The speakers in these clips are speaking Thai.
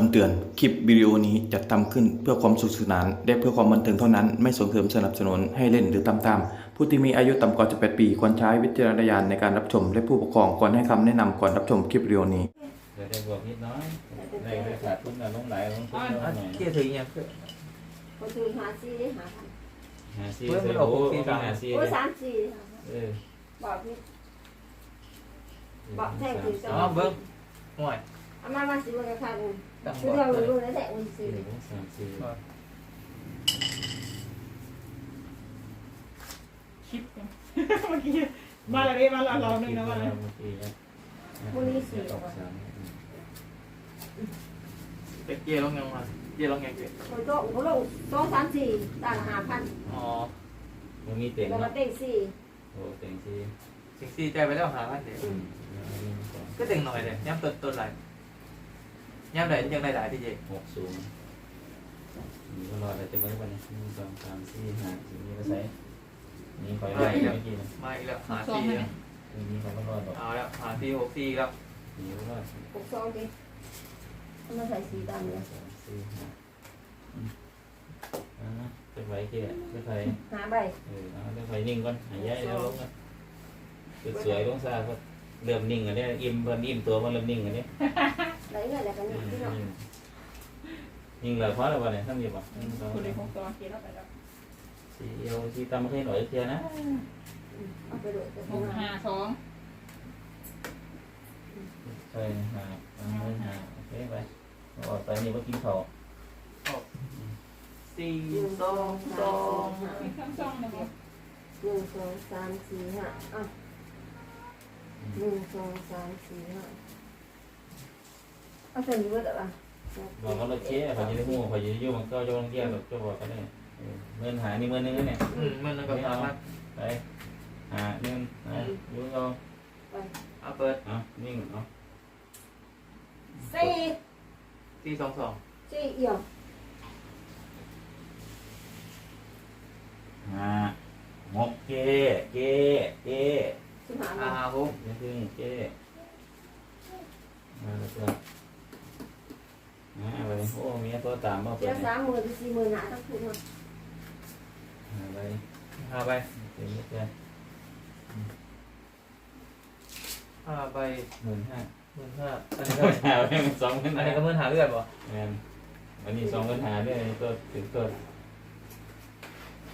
คำเตือน คลิปวิดีโอนี้จัดทำขึ้นเพื่อความสุขสนาน และเพื่อความบันเทิงเท่านั้น ไม่ส่งเสริมสนับสนุนให้เล่นหรือตามตามผู้ที่มีอายุต่ำกว่า 18 ปี ควรใช้วิจารณญาณในการรับชม และผู้ปกครองควรให้คำแนะนำก่อนรับชมคลิปวิดีโอนี้เดี๋ยวได้บวกนิดน้อยได้ได้ขาดทุนนะลงไหลลงทุนน้อยหน่อยเกี่ยถึงยังคือก็คือหาซีได้หาพันหาซีเสือโอ้หาซีโอ้ยสามสี่เออบอกพี่บอกแท่งคือจะอ๋อเบิ้งห่วยเอามามาสิมันก็ขาดเงิน ตั้งบอกเราเลยรู้แล้วแต่มันสี่สี่สองสามสี่คลิปเนี่ยเมื่อกี้มาละเรมาละเราหนึ่งนะมาละเมื่อกี้สามแต่เกี่ยลงยังมาเกี่ยลงยังเกี่ยคนโตเขาลงสองสามสี่ต่างหาพันอ๋อมันมีเต็งแล้วก็เต็งสี่โอ้เต็งสี่สิบสี่ใจไปแล้วหาพันเดียวก็เต็งหน่อยเลยย้ำต้นต้นไหล ย้ำไหลยังได้หลายที่เจ๊หกสูงมีก็รอดอะไรจะเมื่อวันนี้หนึ่งสองสามสี่ห้าสี่นี่ก็ใส่นี่คอยไล่เมื่อกี้นะมาอีกแล้วหาสองสี่ไหมแล้วนี่เขาก็รอดดอกเอาแล้วหาสี่หกสี่แล้วนี่ก็รอดหกสองดิเอามาใส่สีดำเลยสองสี่ห้าอ่าเป็นไว้เกี่ยเป็นไฟหาใบเออเอาเป็นไฟนิ่งก่อนหายใจแล้วลงนะสวยๆลงซาก็เริ่มนิ่งอันนี้อิ่มเพิ่มอิ่มตัวมันเริ่มนิ่งอันนี้ ไหลเงินแล้วกันนี่พี่น้องนิ่งเลยเพราะอะไรวะเนี่ยทั้งยี่ปะคนเดียวของตัวเกี่ยวไปแล้วสีเอวสีตำไม่ใช่หน่อยเทียนะเอาไปดูจะหทำกงาห้านสองใช่หาหาหาโอเคไปออกไปนี่ว่ากินข้าวสี่หนึ่งสสอองงสสอองงมีเครื่องซ่องนะบอกหนึ่งสองสามสี่ห้าอะหนึ่งสองสามสี่ห้า เอาใส่เยอะแต่ว่าบอกว่าเราเชี่ยเขาจะได้หูเขาจะยุ่งมันก็จะลงเยี่ยมจะบอกกันเนี่ยเงินหายนี่เงินนึงเนี่ยอืมมันก็หาพันไปหาเงินนะยุ่งเอาเอาเปิดเอานิ่งเอาสี่สี่สองสองสี่เอี่ยวหาหกเก้เก้เก้สิบห้าห้าบาทห้าหกยังพึ่งเก้มาแล้ว ก็อะไรโอ้มีตัวตามมาเจ้าสามหมื่นสี่หมื่นหนาทั้งคืนอะไรห้าใบเต็มเลยห้าใบหมื่นห้าหมื่นห้าอันหนี้ก็มื่นห้าเป็นสองหมื่นอันห้านี้ก็หมื่นหาเลือดบ่แมนวันนี้สองหมื่นห้าด้วยตัวถึงตัว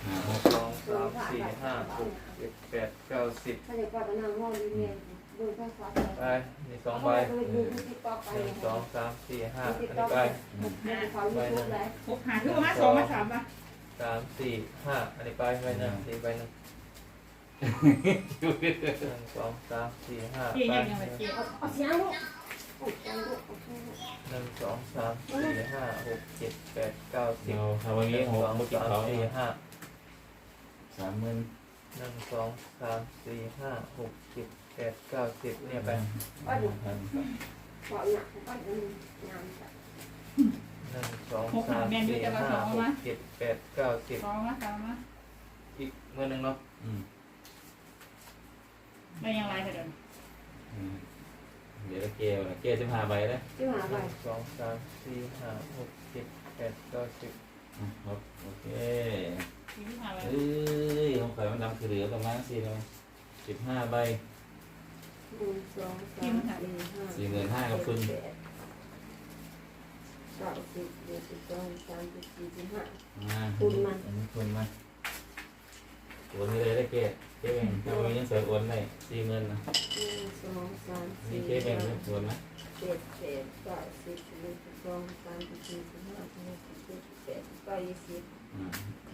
หาหกสองสามสี่ห้าหกเจ็ดแปดเก้าสิบ ถ้าเด็กกว่าไปนั่งห้องดีเมียดูข้าวสาร ไปนี่สองใบดูดูติ๊กต๊อกไปหนึ่งสองสามสี่ห้าอันติ๊กนี้ต๊อกไปไปเขายูทูบเลยหกหาคือมาสองมาสามป่ะสามสี่ห้าอันนี้ไปใบหนึ่งสี่ใบหนึ่งหนึ่งสองสามสี่ห้าเกี่ยไปยังยังไปเกี่ยเอาเสียงลูกโอ้ยลูกหนึ่งสองสามสี่ห้าหกเจ็ดแปดเก้าสิบเดี๋ยวทำวันหนี้นึ่งหกสองเมื่อกี้สามเขาสี่ห้าสามหมื่น หนึ่งสองสามสี่ห้าหกเจ็ดแปดเก้าสิบเนี่ยไปพันบอกหนักก็ดึงงานหนึ่งสองสามสี่ห้าหกเจ็ดแปดเก้าสิบสองมาสามมาอีกเมื่อหนึ่งเนาะอืมได้ยังไรเถอะเดินอืมเดี๋ยวเกลเกลสิบห้าใบนะชื่อหาหไปนึ่งสองสามสี่ห้าหกเจ็ดแปดเก้าสิบครับ โอเคที่ผ่านไปเอ้ยของข่อยมันดำคือเหลือประมาณสี่เลยสิบห้าใบ หนึ่งสองสามสี่ห้าเก้าสิบเอ็ดสิบสองสามสิบสี่สิบห้า มาคุณมันอันนี้คุณมาโอนไปเลยได้เกลเกลเองถ้ามีเงินสือโอนได้สี่หมื่นนะหนึ่งสองสามนี่สี่เกลเองห้า โอนนะ เจ็ดแปดเก้าสิบสิบเอ็ดสิบสองสิบสามสิบสี่สิบห้าสิบหกสิบ แปดสิบเก้ายี่สิบอ่า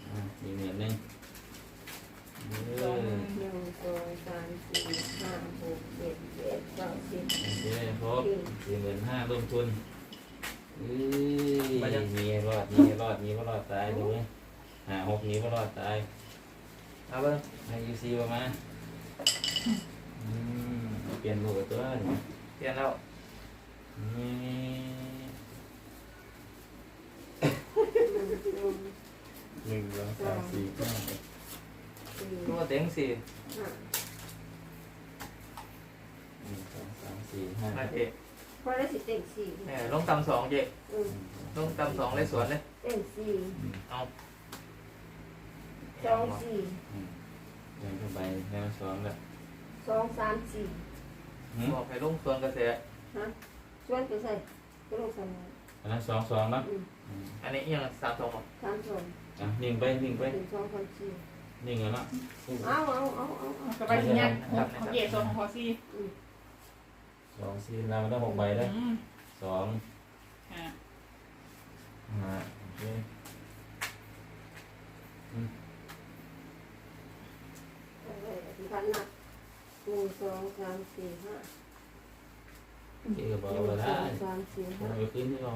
อ่ามีเงินหนึ่งเอสองอหนึ่งสองสามสี่ห้าหกเจ็ดแปดเก้าสิบโอเคครบสี่หมื่นห้าลงทุนเอ้ยมีให้รอดมีให้รอดมีก็รอดตายดูไหมหาหกนี้ก็รอดตายเอาเบิ้งให้ยูซีประมาณอืมเปลี่ยนลูกกับตัวนี่เปลี่ยนแล้ว นี่ หนึ่งสองหนึ่งสองสามสี่ห้าหกสี่ตัวเต็งสี่ห้าหนึ่งสองสามสี่ห้าห้าหกเจ็ดพอได้สิเต็งสี่เนี่ยลงตำสองเจ๊อืมลงตำสองเลยสวนเลยเต็งสี่เอาสองสี่เดินขึ้นไปแนวสองแล้วสองสามสี่บอกให้ลงสวนกระแสฮะชวนไปใส่ก็ลงสามอันนั้นสองสองเนาะอืมอันนี้เอียงสามสองหรอสามสอง อะนิ่งไปนิ่งไปหนึ่งสองสามสี่นิ่งแล้วเนาะเอาเอาเอาเอาเอาสบายดีเนี่ยของเย่โซนของพอซี่สองสี่เราได้หกใบได้อืมสองอ่าห้าโอเคเอาไว้อธิษฐานนะหนึ่งสองสามสี่ห้าเกี่ยวหกับนึ่งเราสได้องสามสี่ผมห้าไปขึ้นที่เรา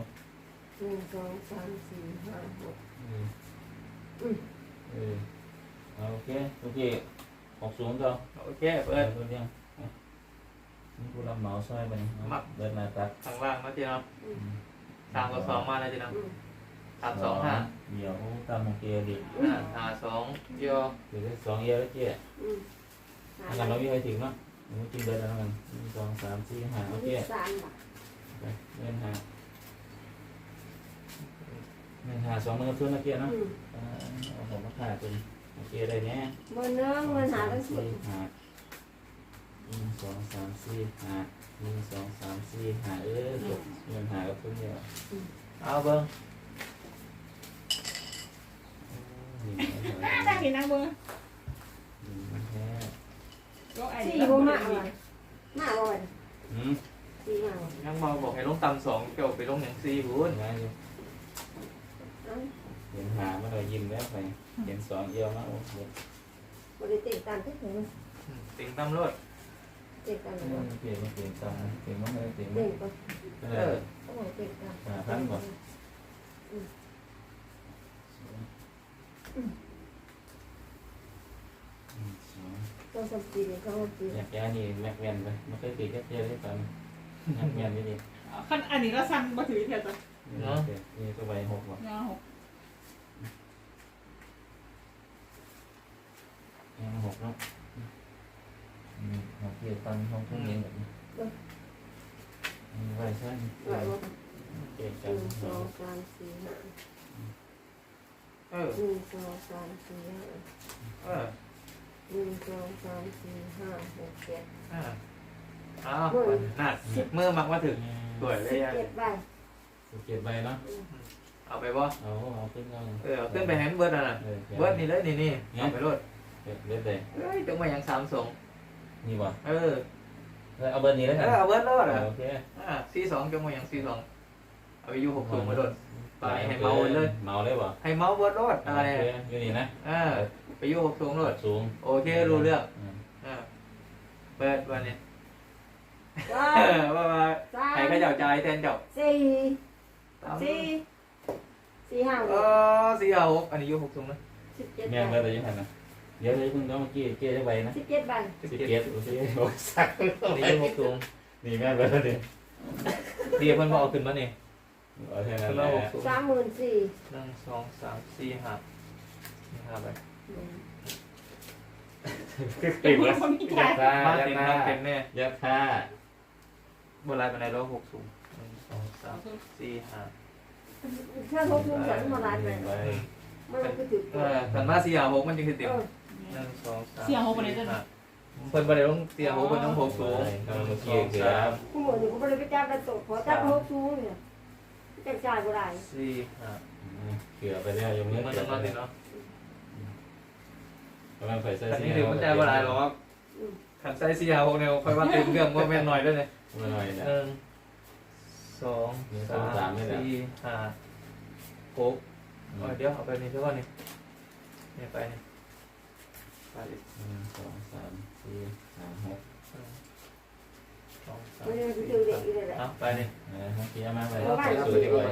หนึ่งสองสามสี่ห้าหกอืมอืม เออเอาโอเคโอเคหกสูงต่อโอเคเปิเปิดดเปิดยังนี่กูรับเหมาซอยไปนี่เอาเดินมาตัดข้างล่างนะเจ๊เนาะอืมสามกับสองมาแล้วเจ๊เนาะอืมสามสองห้าเดี๋ยวตามของเกียร์ดิห้าห้าสองเดียวเดี๋ยวได้สองเอียร์แล้วเจ๊อืมถ้ากันเราไม่เคยถึงเนาะเดี๋ยวกินเดินแล้วกันหนึ่งสองสามสี่ห้าโอเคสามบาทไปเดินหาเดินหาสองมือทุนนะเกียร์เนาะ อืมอ่าเอาผมมาขาดเป็นโอเคได้แน่เบอร์เนื้อมันหาตั้งสิสี่ห้าหนึ่งสองสามสี่ห้าหนึ่งสองสามสี่ห้าเออจบเงินหากับทุนเดียวเอาเบิ้งตั้งกินนั่งเบอร์อืมแค่โลกไอ้สี่นี่บ่มาอะไรมาบ่อยอืมสี่มาบ่อยยังมาบอกให้ลงตำสองเกี่ยวไปลงอย่างสี่บุญง่ายอยู่เอ้า เห็นหามาเรายิ้มแล้วไปเห็นสองเอียวมาโอ้โหบริเตะตามที่ถึงติงตำรวจเตะตามเอก่ออนเปลี่ยนมาเปลี่ยนตามเปลี่ยนมาเลยเปลี่ยนมาเตะก่อนเอเอออต้องเตะตามหาพันก่อนอืมสองต้องสัมผัสเขาปีอยากแก้นี่แม็กแวนไปไม่เคยติดแค่เจอได้ตอนแม็กแวนนี่ดิขั้นอันนี้เราสั่งมาถือเถอะจ้ะเนาะนี่ตัวใบหกว่ะเงาหก แง่ห กเนาะอืมหกเกียร์ตันห้องทุ่งเย็นแบบนี้อืมไว้สั้นไหวบ่เกียร์หจันนึ่งสองสามสี่ห้าเออหนึ่งสองสามสี่ห้าเออหนึ่งสองสามสี่ห้าหกเจ็ดอ่าเอาน่ะเมื่อมักมาถึงสวยเลสิยบอะเจ็ดใบสิบเกียร์ใบเนาะเอาไปบ่เอาเอาขึ้นเอาเออเอาขึ้นไปแฮนด์เบิร์ดอะเออเบิร์ดนี่เลยนี่นี่เอาไปรถ เด็ดเลยเอ้ยจงมาอย่างสามสองนี่ว่ะเออเอาเบอร์นี้แล้วเอกันอเอาเบิร์ดรถอะโอเคอ่าสี่สองจงมาอย่างสี่สองเอาไปอยู่หกสูงมาโดดไปให้เมาเลย เมาเลยบ่ให้เมาส์เบิร์ดรถอะไรโอเคอยู่นี่นะอ่าไปอยู่หกสูงรถสูงโอเครู้เรื่องอ่าเปิดวันนี้ว้าเออว่าว่าสามใครเขาเจ้าใจแทนเจ้าสี่ตามสี่สี่ห้าหเอกอสี่เอาหกอันนี้อยู่หกสูงนะสิบเจ็ดแม่งใบเลยแต่ยังไงนะเดี๋ยวเลยเพิ่งต้องเมื่อกี้เกี้ยจะไปนะสิบเจ็ดใบสิบสิบเจ็ดเกียร์โอเคโอ้สักอันนี้อยู่หกสูงนี่แม่งเลยดิเดียวเพิ่นบอกเอาขึ้นมานี่เอาแค่นั้นขึ้นแหมาละหกสูงสามหมื่นสี่หนึ่งสองสามสี่ห้าสี่ห้าไปติดแล้วคนมียัจ่ายดท่ามายัดเต็มท่ามาเต็มแน่ยัดท่าบนลายเป็นไรร้อยหกสูงหนึ่งสองสามสี่ห้าถ้าหกทุ่มสันมาลายไปไปมันก็ถือเออขันมาสี่ห้าหกมันจึงคือเต็มเออ หนึ่งสองสามเสียงหกวันนี้จะห้าเพิ่นบ่ได้ลงเสียหกเพิ่นต้องหกสูงกำลังหนึ่เมื่งอสกี้องเกือสามบผู้หมวดนี่ก็ไม่ได้ไปจับได้ตกขอจับหกทุ่มเนี่ยจับจ่ายบ่ได้สี่ห้าเกือบไปแล้วยังมึไม่งมันเกืต้ออบงไปนอนแล้วเนาะกำลังใส่เสื้อขันสีนี้ถือมันใจบ่ได้หรอกขันใส่สี่ห้าหกเนี่ยค่อยว่าเต็มเครื่องว่าแม่นหน่อยด้วยเนี่ยมาหน่อยหนะนึ่งสองหนึ่งสสาองสามมนี่แหละ สี่ห้าหกเอาเดี๋ยวเอาไปนี่เท่านี้นี่ไปนี่ ไปดิหนึ่งสองสามสี่ห้าหกสองสามม่ได้ไปสี่เจอเด็กอีกเลยแหละเอาไปนี่นะฮะเกียร์มาไปเอาไปสเอาวยไปดีเอากว่า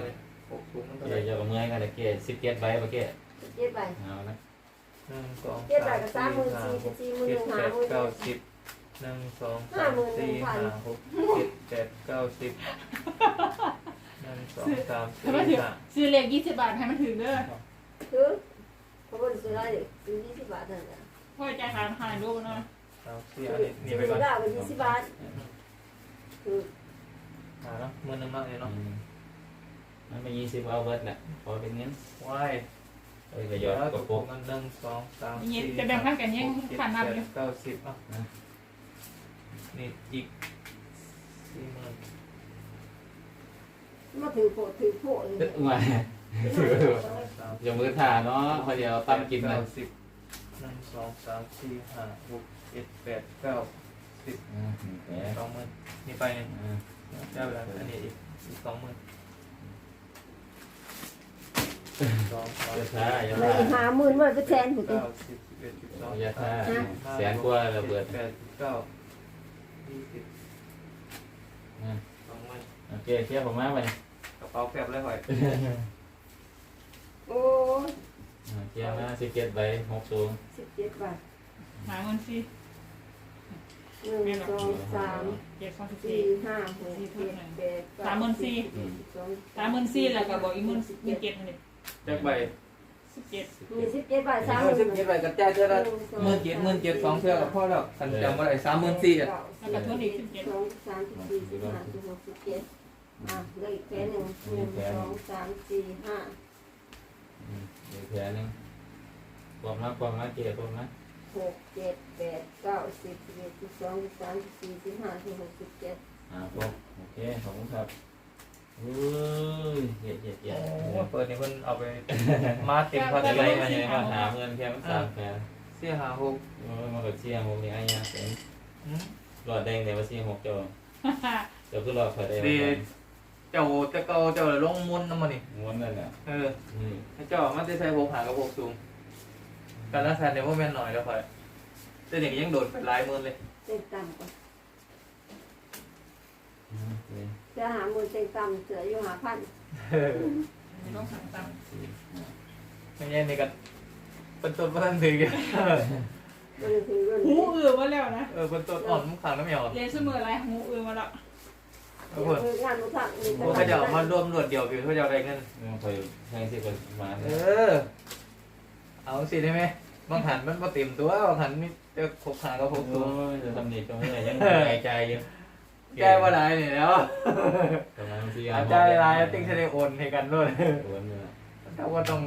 หกสูงเกียร์จะกับเมื่อยกันเลยเกียร์สิบเกียร์ใบปะเกียร์เจ็ดใบเอาละหนึ่งสองเจ็ดใบสามกับสามสี่หมื่นห้าสี่หกสิบสี่หมื่นห้าหมื่นเจ็ดแปดเก้าสิบหนึ่งสองสามสี่ห้าหกเจ็ดแปดเก้าสิบหนึ่งสองสามสี่ถ้าห้าซื้อเลขยี่สิบบาทให้มันถึงเด้อ คือเขาบริสุทธิ์ได้เลยซื้อยี่สิบบาทเท่านั้น พ่อจ่ายค่าหายรูปหน่อยเอาสี่ซื้อัอนนี้นี่ไปก่อนได้เป็นยี่สิบบาทคือหาเนาะหมื่นหนึ่งเนาะเนี่ยเนาะมันไม่ยี่สิบเอาเบิร์ดแหละพอเป็นเงินว้ายเอ้ยก็ยอดกระปุกกมันหนึ่งสองสามสี่จะแบ่งกันกันยังหกเจ็ดผ่านนับอยู่เก้าสิบอะนี่อีกสี่หมื่นมาถือโผถือโผนี่เอ้ยมาสองสามอย่ามือถ่าเนาะพอเดี๋ยวตั้มกินนะสิบ หนึ่งสองสามสี่ห้าหกเจ็ดแปดเก้าสิบอืมแหมสองหมื่นนี่ไปเนี่ยอืมได้เวลาอันนี้อีกอีกสองหมื่นสองสามอย่าสี่ท่าอย่าไม่ท่าหาหมื่นว่าไปแทนผู้ติเก้าสิบสิบเอ็ดสิบสองอย่าท่าสิบแสนกว่าระเบิดแปดสิบเก้ายี่สิบอืมสองหมื่นโอเคเทียบผมมาไปกระเป๋าแฟบเลยหอยโอ้ยอ่า เทียบมาสิบเจ็ดใบหกสูงสิบเจ็ดบาทหาเงินสิหนึ่งสองสามเจ็ดสองสิบสี่สี่ห้าหกเจ็ดแปดเก้สามหมื่นสี่สิบเอ็ดสิบสองสามหมื่นสี่แล้วก็บอกอีกหมื่นหมื่นเจ็ดนี่แจ็คใบสิบเจ็ดสิบมีเจ็ดสิบเจ็ดบาทสามหเอมื่อนสิบเจ็ดใบกระจายเท่าละหมื่นเจ็ดหมื่นเจ็ดสองเท่ากับพ่อแล้วคันจำว่าไรสามหมื่นสี่อะแล้วก็ทุนอีกสิบเจ็ดสองสามสิบสี่สิบห้าสิบหกสิบเจ็ดอะเหลยแค่หนึ่งหนึ่งสองสามสี่ห้าอืมเดี๋ยวแผลหนึง ความรักความรักเกลียดความรักหกเจ็ดแปดเก้าสิบสิบเอ็ดสิบสองสิบสามสิบสี่สิบห้าสิบหกสิบเจ็ดอ่าครบโอเคขอบคุณครับอุ้ยเหยียดเหยียดเหยียดโอ้เปิดนี่เพิ่นเอาไปมาเต็มพันอะอะไรไรมามาเนี่เนี่ยยมาหาเงินแค่มันสามแผลเสียหาหกโอ้ยมาแบบเสี่ยงหกนี่ไอ้ยาเต็มอืมหลอดแดงแต่ว่าเสี่ยงหกเจ้าเจ้าคือหลอดไฟแดงดีเจ้าแต่เก่าเจ้าลงมุนน้ำมันนี่ม้วนนั่นแหละเออนี่ให้เจ้ามันจะใช้หกหากับหกสูง การรักษาเนี่ยพวกแม่นหน่อยแล้วค่อยแต่อย่างนี้ยังโดดไปหลายหมื่นเลยเต็งต่ำก่อนอืมนี่จะหาหมื่นเต็งต่ำเสืออยู่หาพันไม่ต้องสั่งตามสี่ห้าไม่ใช่นี่ก็เป็นต้นมาตั้งถึงอะมันถึงเรื่องหูนี้อือมาแล้วนะเออเป็นต้นอ่อนมุกขังน้ำเหนียวเรียนเสมออะไรหูอือมาแล้วเออเพิ่นงานรู้ทักมีโอ้เขาจะเอามารวมรวดเดียวคือเขาจะเอาอะไรเงิน ไม่ค่อยแพงสิคนมาเอเนี่ยอเอาสิได้ไหม บางหันมันมาเต็มตัวบางหันมีจะหกหากับหกโอ้ตัวยจะทำดีก็ไม่ได้ยังหายใจอยู่แก้ว่าไรเนี่ยแล้วประมาณสี่อาใจไรติ้งจะได้โอนให้กันด้วยโอนเนี่ยถ้าว่าต้อง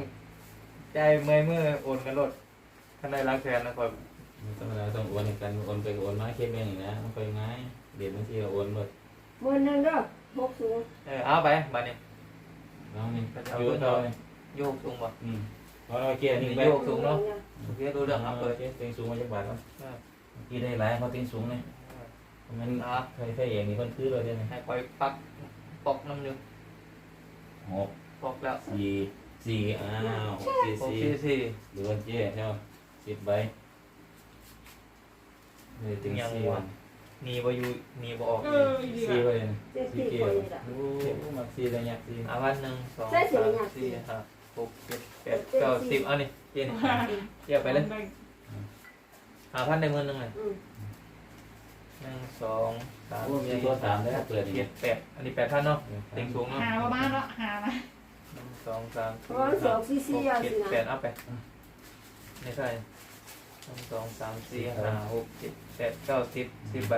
ใจเมื่อยเมื่อโอนกันรถท่านได้รักแทนนะครับมันต้องเราต้องโอนกันโอนไปโอนมาเคสเองนะมันไปง่ายเดี๋ยวบางทีเราโอนหมดหมื่นหนึ่งเด้อหกสูงเออเอาไปมาเนี่ยน้องนี่เอาเงินเราเนี่ยโยกสูงป่ะอืมเพราะเราเกียร์นี่ไปโยกสูงเนาะ โอเคดูเรื่องครับเปิเปิดดเตียงสูงมาจากบาทแล้วกี่ได้หลายเขาเตียงสูงเนี่ยมันใครใครเองนี่คนคือเราเนี่ยให้คอยปักปอกน้ำหนึ่งหกปอกแล้วสี่สี่อ้าวสี่โอสี่เคสิหรือวันเจ๊ใช่ไหมสิบใบเลยถึงสี่วันหนีบ่อยู่หนีบ่ออกเอออีดีสี่ว่ะใบเจ็ดสี่สี่เกียคนร์นี่ละโอ้มาสี่ระยะสี่อาวันหนึ่งสองสามสี่ห้า หกเจ็ดแปดเก้าสิบเอานี่เจนเทียบไปเลยหาพันในมือหนึ่งเลยอืมหนึ่งสองสามโอ้มีสี่ตัวสามได้เปิดเจ็ดแปดอันนี้แปดพันเนาะเต็งสูงเนาะหาประมาณละหานะหนึ่งสองสามเพสี่ราะว่าสห้าองซีหซีกเอาเจ็ดสินะแปดเอาไปไม่ใช่หนึ่งสองสามสี่ห้าหกเจ็ดแปดเก้าสิบสิบใบ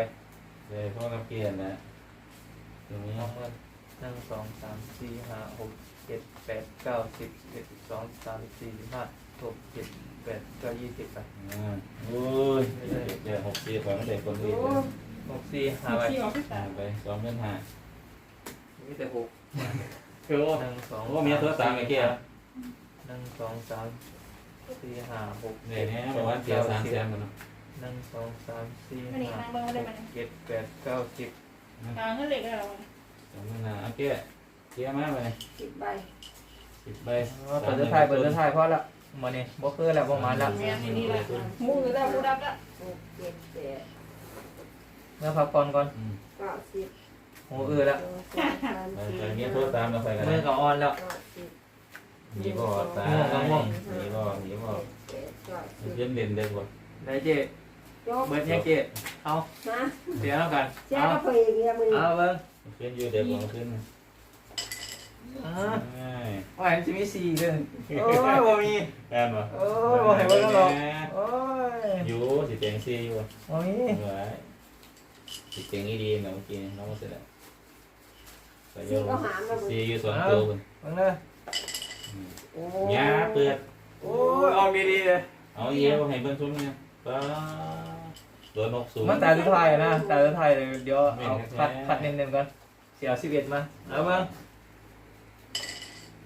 เลยเพราะเราเกียร์นะตรงนี้สองเงินหนึ่งสองสามสี่ห้าหก เจ็ดแปดเก้าสิบสิบเอ็ดสิบสองสิบสามสิบสี่สิบห้าหกเจ็ดแปดเก้ายี่สิบไปอ่าโอ้ยเจอหกสี่ของเด็กคนอื่นโอ้หกสี่ห้าใบที่ออกที่อ่าไปสองเงินห้ามีแต่หกคือโอ้หนึ่งสองโอ้มีตัวสามไอ้เกียร์หนึ่งสองสามสี่ห้าหกเนี่ยเนี่ยประมาณเสียสามแสนมันเนาะหนึ่งสองสามสี่อันนี้ห้านั่งเบิ้งได้ไหมเจ็ดแปดเก้าสิบ กลางเงินเหล็กได้แล้วสองเงินห้าโอเค เกียร์มาไปสิบใบสิบใบเปิดจะถ่ายเปิดจะถ่ายเพราะละมาเนี่ยบ่คือแล้วประมาณละแม่นี่นี่แหละหูอือได้หูดับละหกเจ็ดแปดเมื่อพักก่อนก่อนอืมเก้าสิบหูอื้อแล้วสองสามสามไปสี่ไปเงี้ยโทรตามเราไปกันมือนะก็อ่อนแล้วเก้าสิบหนีบ่ตายหนีบ่หนีบ่เจ็ดแปดเก้าสิบเพื่อนเด่นเด็กบ่ได้เจ๊ยกเบิร์ดยังเจ๊เอานะเสียแล้วกันเจ้าเอาก็เคยอย่างเงี้ยมึงเอาเบิ้งเพื่อนอยู่เด็กบ่ขึ้น อ่าง่ายว่าเห็นจะมีสี่เลยโอ้ยบ่มีแอนบ่โอ้ยบ่ให้เบิ้งแล้วหรอกโอ้ยอยู่สิเตียงซีอยู่บ่บ่มีไว้สิเตียงอีดีนะเมื่อกี้น้องเสร็จแล้วก็สี่เยาก็หามาสี่อยู่สองตัวคนมึงเลยโอ้หญ้าเปิดโอ้ยออกดีๆเลยเอาเยี่ยวให้เบิ่งซุ้มเนี่ยป้าโดนนกสูงมันแต่สุดท้ายนะแต่สุดท้ายเลยเดี๋ยวเอาคัดคัดเน้นๆก่อนเสียสิบเอ็ดมาเอามา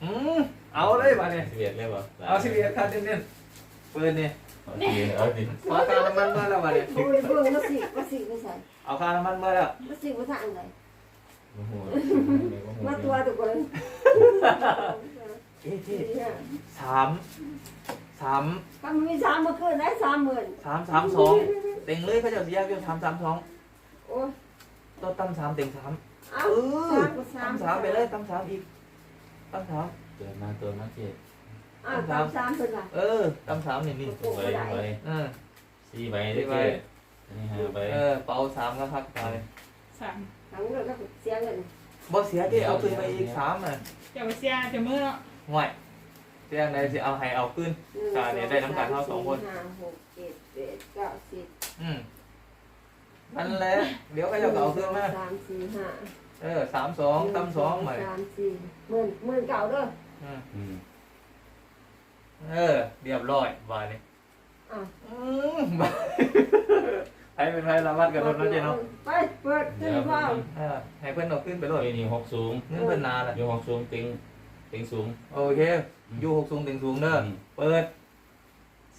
อืมเอาเลยมาเนี่ยสิบเอ็ดเลยบ่เอาสิบเอ็ดคัดเน้นๆปืนเนี่ยเอาสิเอาสิขอค่าน้ำมันเมื่อแล้วมาเนี่ยโอ้ยเบิ่งมาสิมาสิมาใส่เอาค่าน้ำมันเมื่อแล้วมาสิมาทางไหนโอ้โหมาตัวทุกคนเอ๊ะที่สามสามถ้ามันมีสามมาคืนได้สามหมื่นสามสามสองเต็งเลยเขาจะเสียเพียงสามสามสองโอ้ยต้นตั้มสามเต็งสามเอาเออสามก็สามตั้มสามไปเลยตั้มสามอีก ตั้มสามเกิดมาตัวมาเจ็ดอ่าสามสามเป็นไรเออตั้มสามนี่นี่ใบใบเออสี่ใบได้เจ็ดนี่ห้าใบเออเป่าสามก็พักตายสามทั้งเรื่องก็เสียเงินบ่เสียที่เอาคืนไปอีกสามอะจะไปเสียจะมือเนาะห่วยเสียไหนสิเอาให้เอาขึ้นจ่ายเนี่ยได้น้ำตาลเท่าสองคนห้าหกเจ็ดแปดเก้าสิบอืมนั่นแหละเดี๋ยวก็จะเอาขึ้นมาสามสี่ห้า เออสามสองตั้มสองใหม่สามสี่หมื่นหมื่นเก่าเด้ออืมอืมเออ เรียบร้อยบายนี่อะอืมบายใครเป็นใครระวัดกับรถนะเจ๊เนาะไปเปิดขึ้นว่าเออให้เพื่อนเอาขึ้นไปเลยนี่หกสูงเงินเพื่อนนาแหละอยู่หกสูงติงติงสูง โอเคอยู่หกสูงถึงสูงเด้อเปิด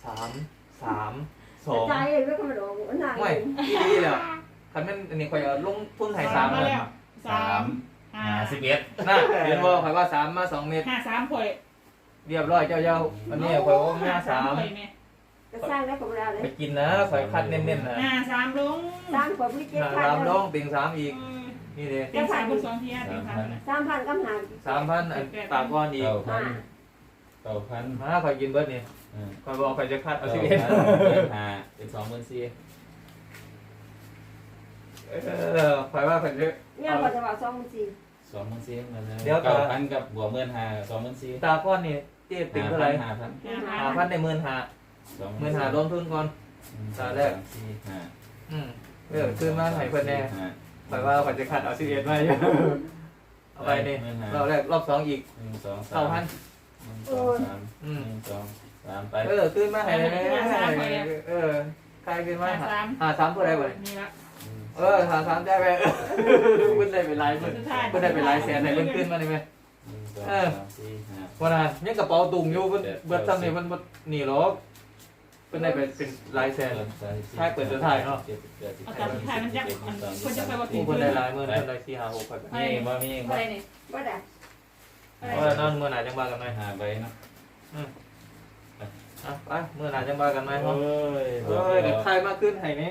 สามสามสองใจแล้วก็มาดองหนักไม่ดีแล้วคันแม่นอันนี้คอยเอาลงทุนให้สามมาเลยแล้ว สามห้าห้าสิบเอ็ดน่ะเห็นบ่คอยว่าสามมาสองเมตร ห้าสามข่อยเรียบร้อยเจ้าเจ้าอันนี้คอยว่ามาสามข่อยแม่ก็สร้างได้กับเราเลยไปกินนะคอยคัดเน้นๆนะห้าสามลงสร้างความวิจิตรสามลงติงสามอีกเออนี่เด้เป็นสามคนสองเทียเป็นสามนะสามพันกำหันสามพันอันปากก้อนอีกเก้าพันเก้าพันมาคอยกินเบิดนี่อืมคอยบอกคอยจะคัดเอาเก้าสิพัเอ็นดห้าเป็นสองหมื่นสี่ เออคอยว่าคอยจะเนี่ยพอจะว่าสองหมื่นสี่สองหมื่นสี่เงินเลยเดี๋ยวก่อนเก้าพันกับบวกหมื่นห้าสองหมื่นสี่ตาก้อนนี่เตี้ยติงเท่าไหร่ห้าพันห้าพันในหมื่นหาสองหมื่นหารวมทุนก่อน ตาแรก สี่ห้าอืมเออขึ้นมาให้เพิ่นแน่ห้าคอยว่าคอยจะคัดเอาสิเอ็ดมาอยู่เอาไปนี่หมื่ห้ารอบแรกรอบสองอีกหนึ่งสองสามเก้าพัน หนึ่งสองสามอืม หนึ่งสองสามไปเออขึ้นมาให้เออใครขึ้นมาหาหาสามตัวได้บ่เลยนี่ละ เออหาสามได้ไหมเพิ่นได้เป็นลายเพิ่นเพิ่นได้เป็นลายแสนให้เพิ่นขึ้นมาได้ไหมหนึ่งสองเออสามสี่ห้าวันนั้นยังกระเป๋าตุงอยู่เพิ่นเบิดซ้ำนี่เพิ่นบ่หนีหรอกเพิ่นได้เป็นเป็นลายแสน ใช่เปิดตัวถ่ายเนาะจ็ดสิบแปดสิบเอาเก้าตามท้ายมันจะคนจะไปว่าผู้กี่เพิ่นเลได้ยลายมื้อนั้นได้4 5 6พันนี่บ่มีบ่ อะไรเนี่ยว่าได้เพราะว่านั่นมื้อหน้าจังว่ากันไหมหาใบเนาะอะไปมื้อหน้าจังว่ากันไหมโอ้เนาะยเอ้ยเดี๋ยวทายมากขึ้นให้แน่